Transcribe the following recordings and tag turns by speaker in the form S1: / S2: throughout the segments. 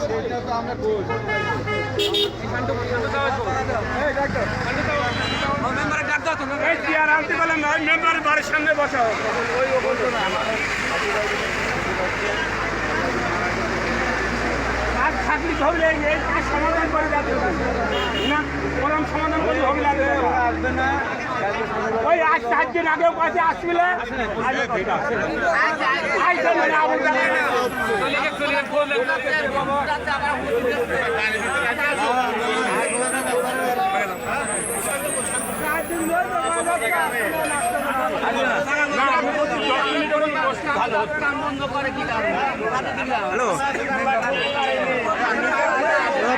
S1: সেটা তো আমরা কই
S2: মেম্বারের বাড়ির সামনে বসা থাকলে হবে কাজ সমাধান করে যাতে না ওই আজ চার দিন আগেও কাছে আবুল
S1: ওরা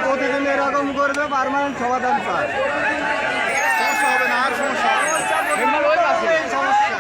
S1: প্রতিদিন এরকম করবে পারমানেন্ট সমাধান চায় সমস্যা সমস্যা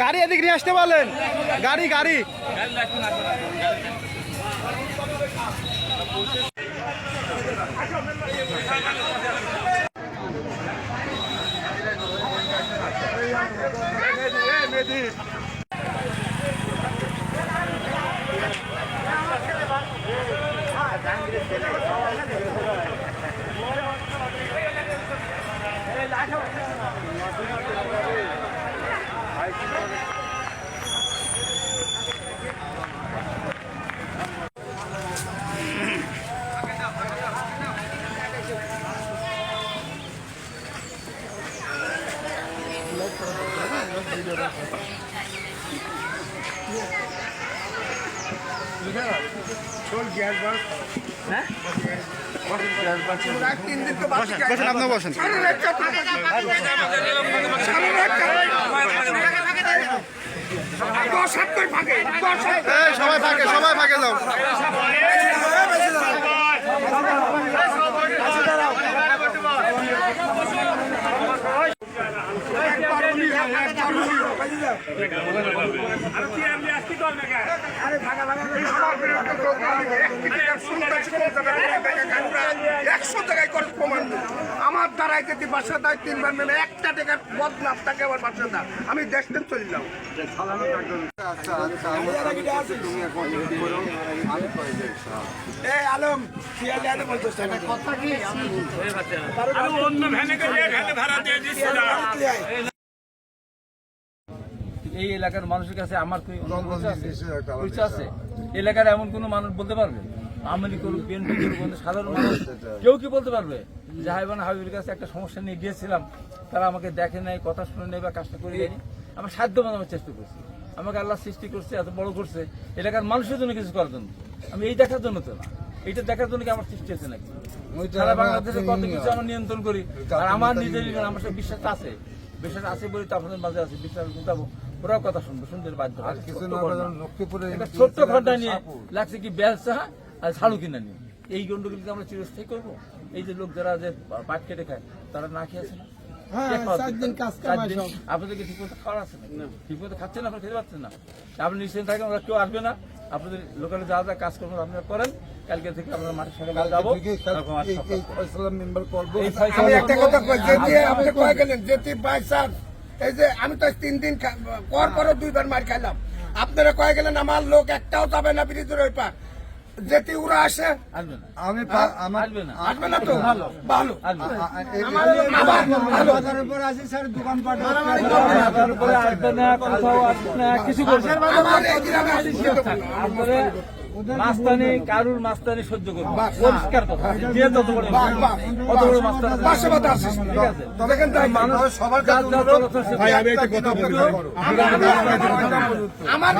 S1: গাড়ি এদিক নিয়ে আসতে পারলেন গাড়ি গাড়ি। Ben bir de বসেন সবাই ফাঁকে সবাই ফাঁকে যাও।
S3: একশো টাকায় করে প্রমাণ আমার দ্বারাই যদি বাসা দেয় তিনবার মেলে একটা টাকার বদনাম তাকে আমার বাসা দেয় আমি দেখতে চললাম এই আলম কথা কি
S2: অন্য ভ্যানে ভাড়া দিয়ে দিচ্ছি
S4: এই এলাকার মানুষের কাছে আমার পরিচয় আছে? এলাকার এমন কোন মানুষ বলতে পারবে? আওয়ামী করুক বিএনপি করুক সাধারণ মানুষ। কেউ কি বলতে পারবে? যে হাইবান হাবিবের কাছে একটা সমস্যা নিয়ে গিয়েছিলাম। তারা আমাকে দেখে নাই কথা শুনে নেই বা কাজটা করে দেয়নি। আমার সাধ্য বানানোর চেষ্টা করছি। আমাকে আল্লাহ সৃষ্টি করছে এত বড় করছে। এলাকার মানুষের জন্য কিছু করার জন্য। আমি এই দেখার জন্য তো না। এইটা দেখার জন্য কি আমার সৃষ্টি হয়েছে নাকি? সারা বাংলাদেশে কত কিছু আমরা নিয়ন্ত্রণ করি। আর আমার নিজের আমার সব বিশ্বাস আছে। বিশ্বাস আছে বলে তো আপনাদের মাঝে আছে। বিশ্বাস মোতাবক ওরাও কথা শুনবে শুনতে বাধ্য আর কিছু একটা ছোট্ট ঘণ্টা নিয়ে লাগছে কি ব্যবসা আর ছাড়ু কিনা নিয়ে। এই গন্ডগুলিকে আমরা চিরস্থায়ী করব? এই যে লোক যারা যে পাট কেটে খায় তারা না খেয়ে আছে? না। আপনাদেরকে ঠিক মতো খাওয়ার আছে না। ঠিক মতো খাচ্ছেন আপনারা খেতে পাচ্ছেন না? আপনি নিশ্চিন্ত থাকেন ওরা কেউ আসবে না। আপনাদের লোকালে যা যা কাজ করবেন আপনারা করেন। কালকে থেকে আমরা মাঠের যাব। করব।
S3: একটা কথা আপনি কয়ে গেলেন? বাই এই যে আমি তো তিন দিন পর পরও দুইবার মার খাইলাম। আপনারা কয়ে গেলেন, আমার লোক একটাও যাবে না ব্রিজের ওই পা যেটি ওরা আসে
S1: আমি আমার
S4: আসবে না
S3: তো ভালো
S4: মাস্তানি কারুর মাস্তানি সহ্য করব পরিষ্কার কথা যে তত বড় কত বড় মাস্তানি মানুষ
S1: সবার আমি একটা কথা বলি
S3: আমার